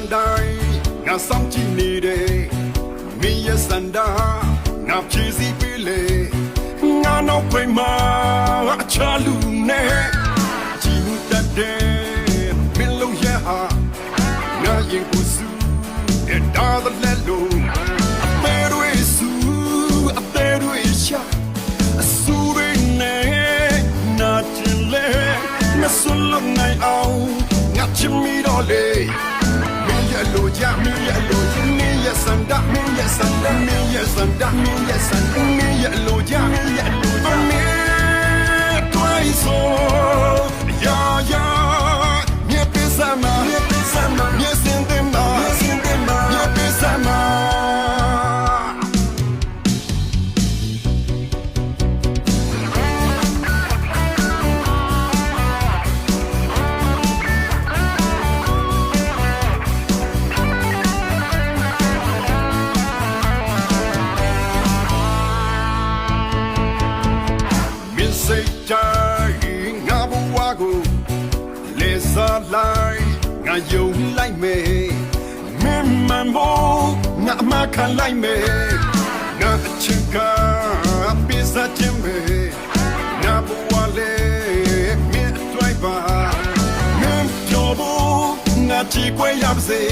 န္ဒာငါဆောင်ကြည့်နေတယ်မင်းရဲ့စန္ဒာငါဖြည့်ဆည်းပေးလေငါနောက်ဖိတ်မှာအချာလူနဲ့ကြည့်မှုတတ်တယ်မင်းလုံးရဟာငါရင်ကိုစူးတဲ့ဒါသလက်လုံးအသေးတွေစူးအသေးတွေရှာအစူးတွေနဲ့နာကျင်လေမဆွလုံးနိုင်အောင်ငါချင်မိတော့လေ Me ya lo ya, me ya lo ya, me ya sanda, me ya sanda, me ya sanda, me ya sanda, me ya lo ya, me ya lo စိတ်တိုင်းငါဘဝကိုလေစားလိုက်ငါယုံလိုက်မယ်မင်းမန်ဘောငါမခံလိုက်မယ်ငါအချစ်ကပိစားခြင်းပဲငါဘဝလေမင်းတွေ့ပါမင်းပြောဖို့ငါကြည့်ခွင့်ရပါစေ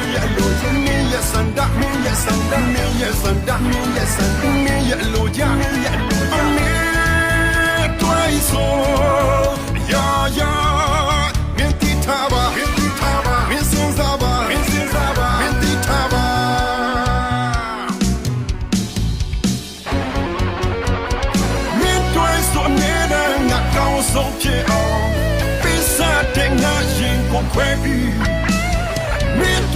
ya mi ya lo ya mi ya sanda mi ya sanda mi ya sanda mi ya sanda mi ya lo ya mi ya lo ya mi twai so ya ya mi ti taba mi ti taba mi sin zaba mi sin zaba mi ti taba မင်းတွေဆိုနေတဲ့ငါကောင်းဆုံး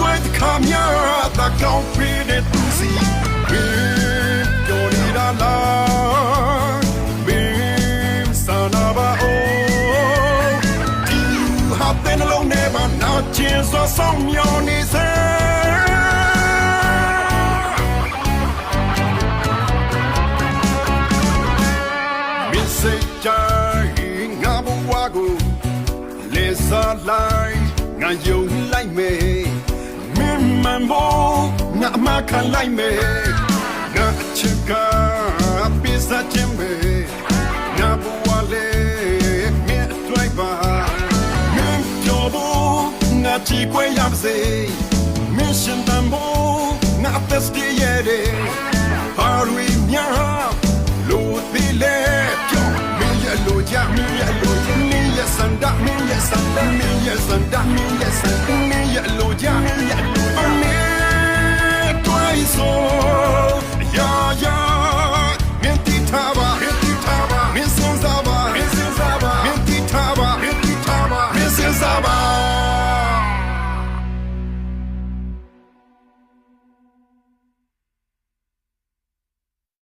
ဖြစ်အောင်ပိစာတဲ့ငါရင်ကိုခွဲပြီးမင်းတွေတခါများသာကောင်းပြီးတဲ့သူစီမင်းပြောနေတာလားမင်းစနာပါအိုဒီဟာတဲ့နှလုံးထဲမှာနောက်ချင်းစွာဆောင်မျောနေစေမင်းစိတ်တိုင်းငါဘဝကိုလေစားလိုက်ငါယုံလိုက်မယ်မင်းမန်ဘောငါ မခံလိုက်မယ်ငါအချစ်ကပြစ်စားခြင်းပဲငါဘဝလေးမြတ်တွေ့ပါငါပြောဖို့ငါချီခွဲရပါစေမင်းရှင်တန်ဖို့ငါအသက်ကြီးရဲ့ဟာရီမြာလို့ဒီလေပြောမင်းရဲ့လိုချင်မင်းရဲ့လိုချင်မင်းရဲ့စန္ဒမင်းရဲ့စန္ဒမင်းရဲ့စန္ဒမင်း